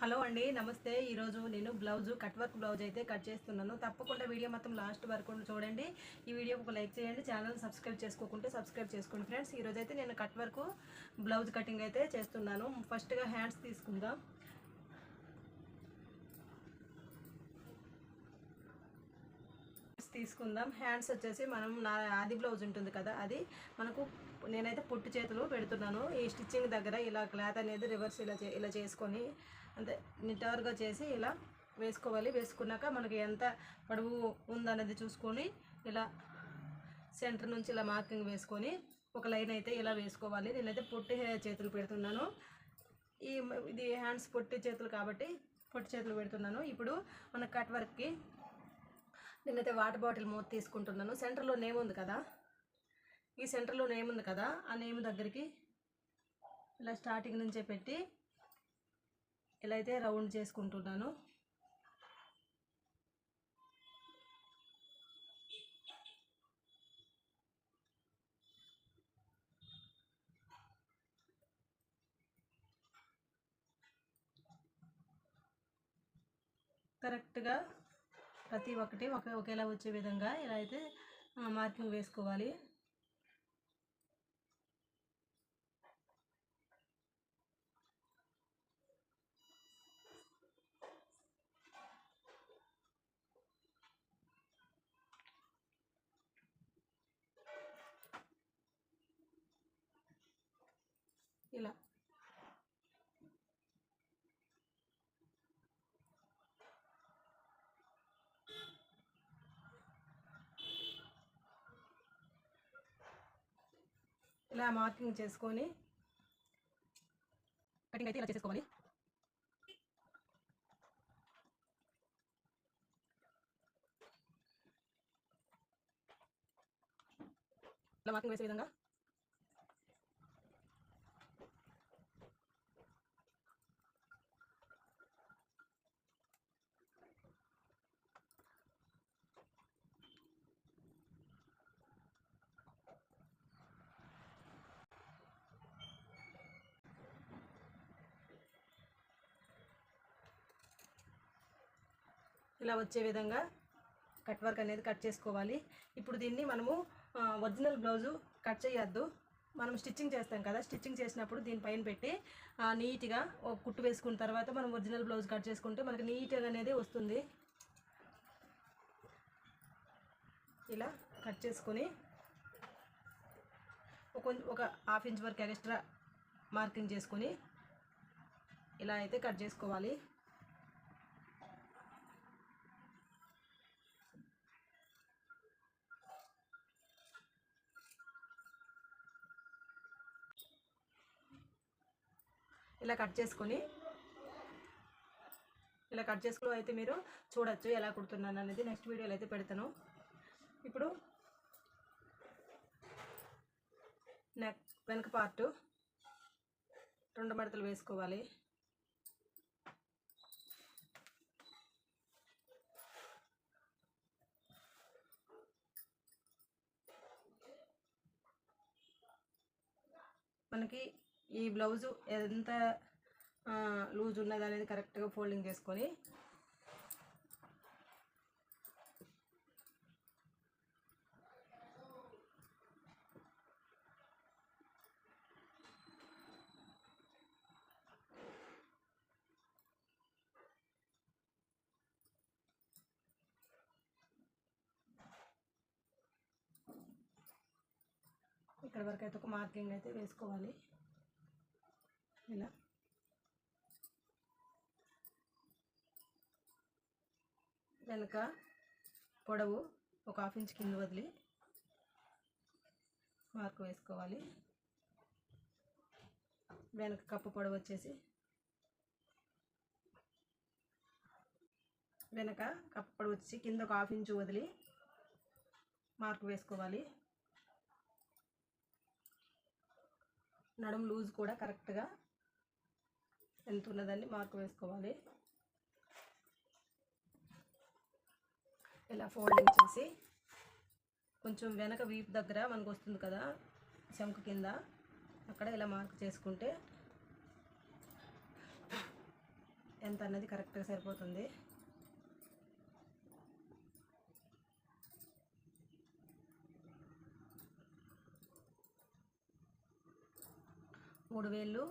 Hello అండి నమస్తే. ఈరోజు నేను బ్లౌజ్ కట్ వర్క్ బ్లౌజ్ అయితే కట్ చేస్తున్నాను. తప్పకుండా వీడియో మొత్తం లాస్ట్ వరకు చూడండి. ఈ వీడియోకి ఒక లైక్ చేయండి ఛానల్ సబ్స్క్రైబ్ చేసుకోకుంటే సబ్స్క్రైబ్ చేసుకోండి ఫ్రెండ్స్. ఈరోజు అయితే నేను కట్ వర్క్ బ్లౌజ్ కటింగ్ అయితే చేస్తున్నాను. ఫస్ట్గా హ్యాండ్స్ తీసుకుందాం. తీసుకుందాం. హ్యాండ్స్ వచ్చేసి మనం నా ఆది బ్లౌజ్ ఉంటుంది కదా అది మనకు నేనైతే పుట్టి చేతులు పెడుతున్నాను. ఈ స్టిచ్చింగ్ దగ్గర ఇలా క్లాత్ అనేది రివర్స్ ఇలా చే ఇలా చేసుకొని అంతే నిటారుగా చేసి ఇలా వేసుకోవాలి. వేసుకున్నాక మనకి ఎంత పొడవు ఉందన్నది చూసుకొని ఇలా సెంటర్ నుంచి ఇలా మార్కింగ్ వేసుకొని ఒక లైన్ అయితే ఇలా వేసుకోవాలి. నేనైతే పొట్టి చేతులు పెడుతున్నాను. ఈ ఇది హ్యాండ్స్ పొట్టి చేతులు కాబట్టి పొట్టి చేతులు పెడుతున్నాను. ఇప్పుడు మన కట్ వర్క్కి నేనైతే వాటర్ బాటిల్ మూత తీసుకుంటున్నాను. సెంటర్లో నేమ్ ఉంది కదా? ఈ సెంటర్లో నేమ్ ఉంది కదా ఆ నేమ్ దగ్గరికి ఇలా స్టార్టింగ్ నుంచే పెట్టి ఇలా అయితే రౌండ్ చేసుకుంటున్నాను. కరెక్ట్గా ప్రతి ఒక్కటి ఒక ఒకేలా వచ్చే విధంగా ఇలా అయితే మార్కింగ్ వేసుకోవాలి. ఇలా. ఇలా మార్కింగ్ చేసుకొని కటింగ్ అయితే ఇలా చేసుకోవాలి. ఇలా మార్కింగ్ వేసే విధంగా ఇలా వచ్చే విధంగా కట్ వర్క్ అనేది కట్ చేసుకోవాలి. ఇప్పుడు దీన్ని మనము ఒరిజినల్ బ్లౌజు కట్ చేయొద్దు. మనం స్టిచ్చింగ్ చేస్తాం కదా స్టిచ్చింగ్ చేసినప్పుడు దీనిపైన పెట్టి నీట్గా కుట్టు వేసుకున్న తర్వాత మనం ఒరిజినల్ బ్లౌజ్ కట్ చేసుకుంటే మనకి నీట్గా అనేది వస్తుంది. ఇలా కట్ చేసుకొని ఒక ఒక హాఫ్ ఇంచ్ వరకు ఎక్స్ట్రా మార్కింగ్ చేసుకొని ఇలా అయితే కట్ చేసుకోవాలి. ఇలా కట్ చేసుకొని ఇలా కట్ చేసుకుని అయితే మీరు చూడొచ్చు ఎలా కుడుతున్నాను అనేది. నెక్స్ట్ వీడియోలో అయితే పెడతాను. ఇప్పుడు నెక్ వెనక పార్ట్ రెండు మడతలు వేసుకోవాలి. మనకి ఈ బ్లౌజు ఎంత లూజ్ ఉన్నది అనేది కరెక్ట్గా ఫోల్డింగ్ చేసుకొని ఇక్కడ వరకు అయితే ఒక మార్కింగ్ అయితే వేసుకోవాలి. ఇలా. వెనక పొడవు ఒక హాఫ్ ఇంచ్ కింద వదిలి మార్క్ వేసుకోవాలి. వెనక కప్పు పొడవు వచ్చేసి వెనక కప్పు పొడవు వచ్చి కింద ఒక హాఫ్ ఇంచు వదిలి మార్క్ వేసుకోవాలి. నడుము లూజ్ కూడా కరెక్ట్గా ఎంత ఉన్నదాన్ని మార్క్ వేసుకోవాలి. ఇలా ఫోల్డింగ్ చేసి కొంచెం వెనక వీప్ దగ్గర మనకు వస్తుంది కదా చెంకు కింద అక్కడ ఇలా మార్క్ చేసుకుంటే ఎంత అన్నది కరెక్ట్గా సరిపోతుంది. మూడు వేళ్ళు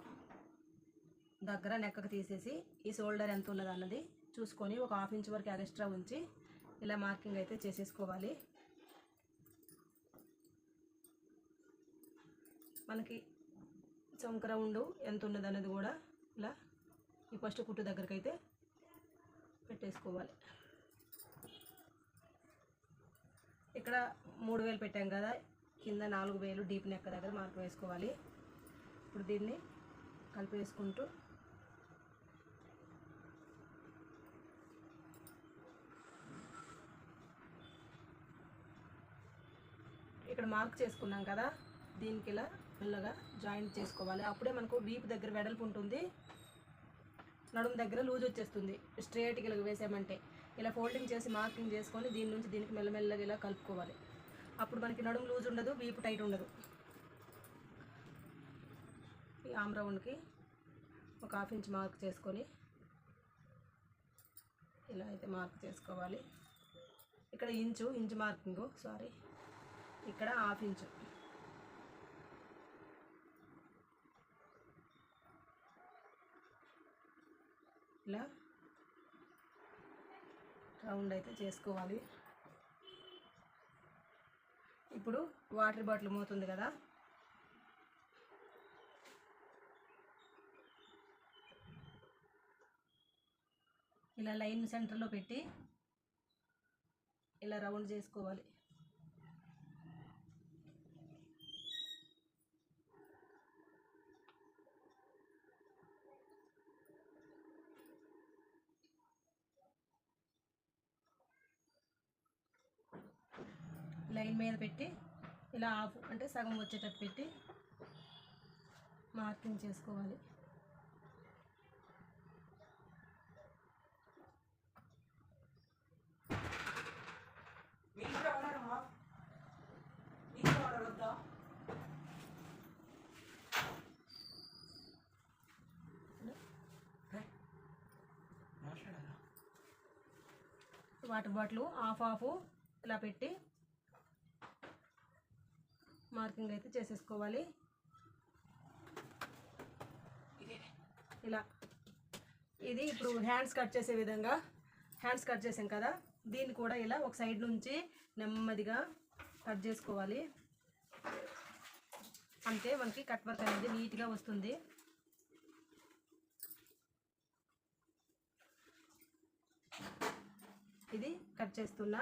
దగ్గర నెక్కకు తీసేసి ఈ షోల్డర్ ఎంత ఉన్నది అన్నది చూసుకొని ఒక హాఫ్ ఇంచ్ వరకు ఎక్స్ట్రా ఉంచి ఇలా మార్కింగ్ అయితే చేసేసుకోవాలి. మనకి చంకర రౌండ్ ఎంత ఉన్నది అనేది కూడా ఇలా ఈ ఫస్ట్ కుట్టు దగ్గరికి అయితే పెట్టేసుకోవాలి. ఇక్కడ మూడు వేలు పెట్టాం కదా కింద నాలుగు వేలు డీప్ నెక్క దగ్గర మార్పు వేసుకోవాలి. ఇప్పుడు దీన్ని కలిపి ఇక్కడ మార్క్ చేసుకున్నాం కదా దీనికి ఇలా మెల్లగా జాయింట్ చేసుకోవాలి. అప్పుడే మనకు వీపు దగ్గర వెడల్పు ఉంటుంది. నడుము దగ్గర లూజ్ వచ్చేస్తుంది. స్ట్రేట్కి ఇలా వేసామంటే. ఇలా ఫోల్డింగ్ చేసి మార్కింగ్ చేసుకొని దీని నుంచి దీనికి మెల్లమెల్లగా ఇలా కలుపుకోవాలి. అప్పుడు మనకి నడుము లూజ్ ఉండదు వీపు టైట్ ఉండదు. ఈ ఆమ్ రౌండ్కి ఒక హాఫ్ ఇంచ్ మార్క్ చేసుకొని ఇలా అయితే మార్క్ చేసుకోవాలి. ఇక్కడ ఇంచు ఇంచు మార్కింగు సారీ ఇక్కడ హాఫ్ ఇంచు ఇలా రౌండ్ అయితే చేసుకోవాలి. ఇప్పుడు వాటర్ బాటిల్ మోతుంది కదా. ఇలా లైన్ సెంటర్లో పెట్టి ఇలా రౌండ్ చేసుకోవాలి. లైన్ మీద పెట్టి ఇలా ఆఫ్ అంటే సగం వచ్చేటట్టు పెట్టి మార్కింగ్ చేసుకోవాలి. వాటర్ బాటిల్ ఆఫ్ ఆఫ్ ఇలా పెట్టి మార్కింగ్ అయితే చేసేసుకోవాలి. ఇలా. ఇది ఇప్పుడు హ్యాండ్స్ కట్ చేసే విధంగా హ్యాండ్స్ కట్ చేసాం కదా దీన్ని కూడా ఇలా ఒక సైడ్ నుంచి నెమ్మదిగా కట్ చేసుకోవాలి. అంతే మనకి కట్ వర్క్ అనేది నీట్గా వస్తుంది. ఇది కట్ చేస్తున్నా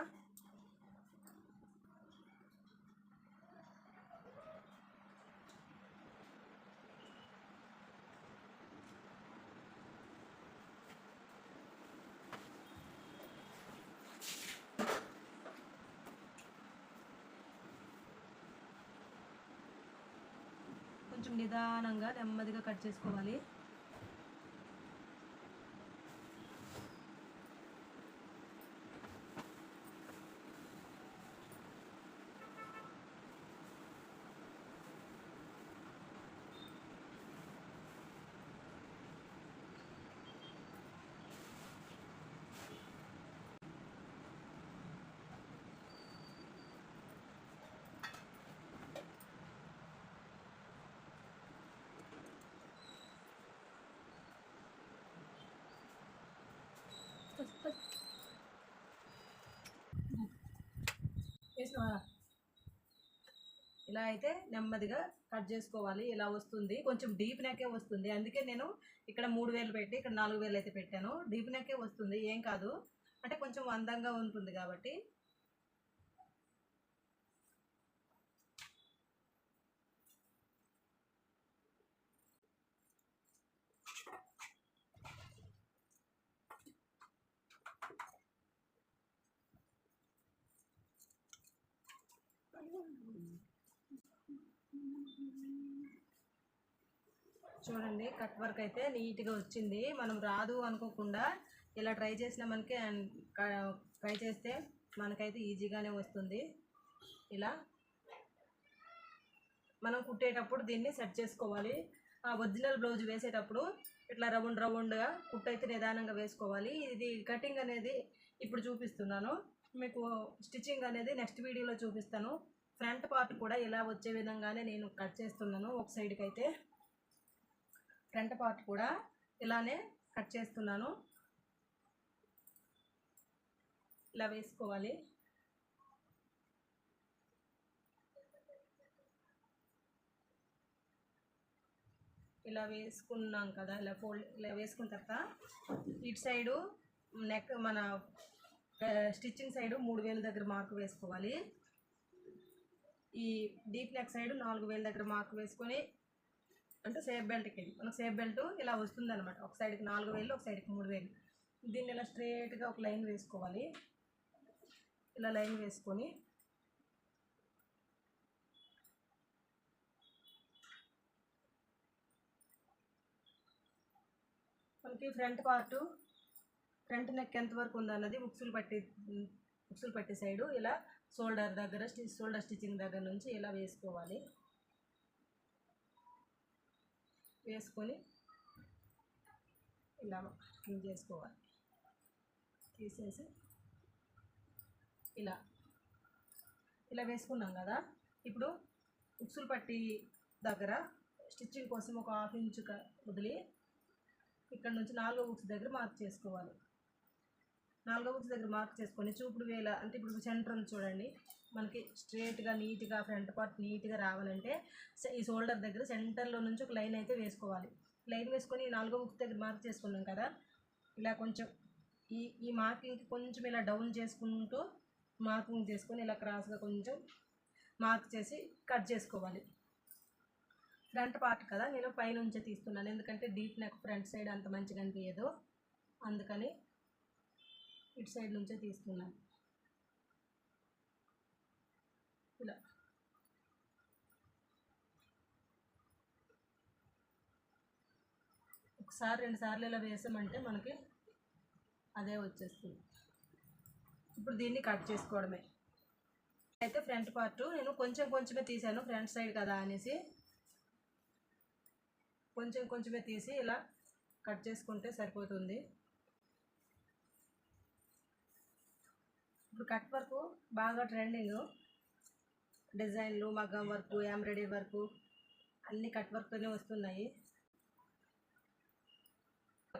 కొంచెం నిదానంగా నెమ్మదిగా కట్ చేసుకోవాలి. వేసినావా? ఇలా అయితే నెమ్మదిగా కట్ చేసుకోవాలి. ఇలా వస్తుంది. కొంచెం డీప్ నెక్కే వస్తుంది. అందుకే నేను ఇక్కడ మూడు వేలు పెట్టి ఇక్కడ నాలుగు వేలు అయితే పెట్టాను. డీప్ నెక్కే వస్తుంది. ఏం కాదు. అంటే కొంచెం అందంగా ఉంటుంది కాబట్టి చూడండి కట్ వర్క్ అయితే నీట్గా వచ్చింది. మనం రాదు అనుకోకుండా ఇలా ట్రై చేసిన మనకి ట్రై చేస్తే మనకైతే ఈజీగానే వస్తుంది. ఇలా మనం కుట్టేటప్పుడు దీన్ని సెట్ చేసుకోవాలి. ఆ ఒరిజినల్ బ్లౌజ్ వేసేటప్పుడు ఇట్లా రౌండ్ రౌండ్గా కుట్టు అయితే నిదానంగా వేసుకోవాలి. ఇది కటింగ్ అనేది ఇప్పుడు చూపిస్తున్నాను. మీకు స్టిచ్చింగ్ అనేది నెక్స్ట్ వీడియోలో చూపిస్తాను. ఫ్రంట్ పార్ట్ కూడా ఇలా వచ్చే విధంగానే నేను కట్ చేస్తున్నాను. ఒక సైడ్కి అయితే ఫ్రంట్ పార్ట్ కూడా ఇలానే కట్ చేస్తున్నాను. ఇలా వేసుకోవాలి. ఇలా వేసుకున్నాం కదా ఇలా ఫోల్డ్ ఇలా వేసుకున్న తర్వాత ఇటు సైడు నెక్ మన స్టిచ్చింగ్ సైడు మూడు వేల దగ్గర మార్కు వేసుకోవాలి. ఈ డీప్ నెక్ సైడ్ నాలుగు వేల దగ్గర మార్క్ వేసుకొని అంటే సేఫ్ బెల్ట్కి మనకు సేఫ్ బెల్ట్ ఇలా వస్తుందన్నమాట. ఒక సైడ్కి నాలుగు వేలు ఒక సైడ్కి మూడు వేలు. దీన్ని ఇలా స్ట్రేట్గా ఒక లైన్ వేసుకోవాలి. ఇలా లైన్ వేసుకొని మనకి ఫ్రంట్ పార్ట్ ఫ్రంట్ నెక్ ఎంత వరకు ఉందన్నది బుక్స్లు పట్టి ఉక్సులు పట్టి సైడు ఇలా షోల్డర్ దగ్గర స్టి షోల్డర్ స్టిచ్చింగ్ దగ్గర నుంచి ఇలా వేసుకోవాలి. వేసుకొని ఇలా క్లీన్ చేసుకోవాలి. తీసేసి ఇలా ఇలా వేసుకున్నాం కదా. ఇప్పుడు ఉక్సులు పట్టి దగ్గర స్టిచ్చింగ్ కోసం ఒక హాఫ్ ఇంచ్ క- వదిలి ఇక్కడ నుంచి నాలుగో బుక్స్ దగ్గర మార్క్ చేసుకోవాలి. నాలుగో బుక్స్ దగ్గర మార్క్ చేసుకొని చూపుడు వేల అంటే ఇప్పుడు సెంటర్ ఉంది చూడండి. మనకి స్ట్రేట్గా నీట్గా ఫ్రంట్ పార్ట్ నీట్గా రావాలంటే ఈ షోల్డర్ దగ్గర సెంటర్లో నుంచి ఒక లైన్ అయితే వేసుకోవాలి. లైన్ వేసుకొని నాలుగో బుక్స్ దగ్గర మార్క్ చేసుకున్నాం కదా. ఇలా కొంచెం ఈ ఈ మార్కింగ్కి కొంచెం ఇలా డౌన్ చేసుకుంటూ మార్కింగ్ చేసుకొని ఇలా క్రాస్గా కొంచెం మార్క్ చేసి కట్ చేసుకోవాలి. ఫ్రంట్ పార్ట్ కదా నేను పైనుంచే తీస్తున్నాను. ఎందుకంటే డీప్ నెక్ ఫ్రంట్ సైడ్ అంత మంచిగా అనిపించదు అందుకని ఇటు సైడ్ నుంచే తీస్తున్నాను ఇలా. ఒకసారి రెండు సార్లు ఇలా వేసామంటే మనకి అదే వచ్చేస్తుంది. ఇప్పుడు దీన్ని కట్ చేసుకోవడమే. అయితే ఫ్రంట్ పార్ట్ నేను కొంచెం కొంచెమే తీసాను ఫ్రంట్ సైడ్ కదా అనేసి. కొంచెం కొంచెమే తీసి ఇలా కట్ చేసుకుంటే సరిపోతుంది. ఇప్పుడు కట్ వర్క్ బాగా ట్రెండింగ్. డిజైన్లు మగ్గం వర్క్ ఎంబ్రాయిడరీ వర్క్ అన్ని కట్ వర్క్తోనే వస్తున్నాయి.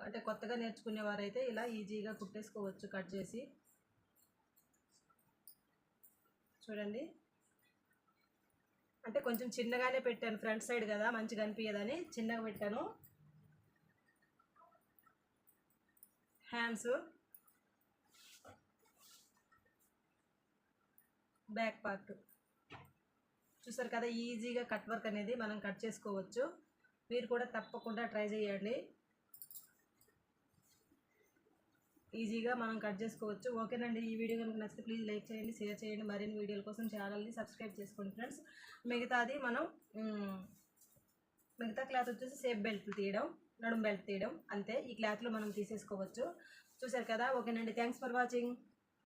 అంటే కొత్తగా నేర్చుకునేవారైతే ఇలా ఈజీగా కుట్టేసుకోవచ్చు కట్ చేసి. చూడండి. అంటే కొంచెం చిన్నగానే పెట్టాను ఫ్రంట్ సైడ్ కదా మంచిగా అనిపించదని చిన్నగా పెట్టాను. హ్యాండ్స్. Back part. చూసారు కదా ఈజీగా కట్ వర్క్ అనేది మనం కట్ చేసుకోవచ్చు. మీరు కూడా తప్పకుండా ట్రై చేయండి. ఈజీగా మనం కట్ చేసుకోవచ్చు. ఓకేనండి ఈ వీడియో కనుక నచ్చితే ప్లీజ్ లైక్ చేయండి షేర్ చేయండి. మరిన్ని వీడియోల కోసం ఛానల్ని సబ్స్క్రైబ్ చేసుకోండి ఫ్రెండ్స్ మిగతాది మనం మిగతా క్లాత్ వచ్చేసి సేఫ్ బెల్ట్ తీయడం నడుం బెల్ట్ తీయడం అంతే. ఈ క్లాత్లో మనం తీసేసుకోవచ్చు. చూసారు కదా ఓకేనండి. Thanks for watching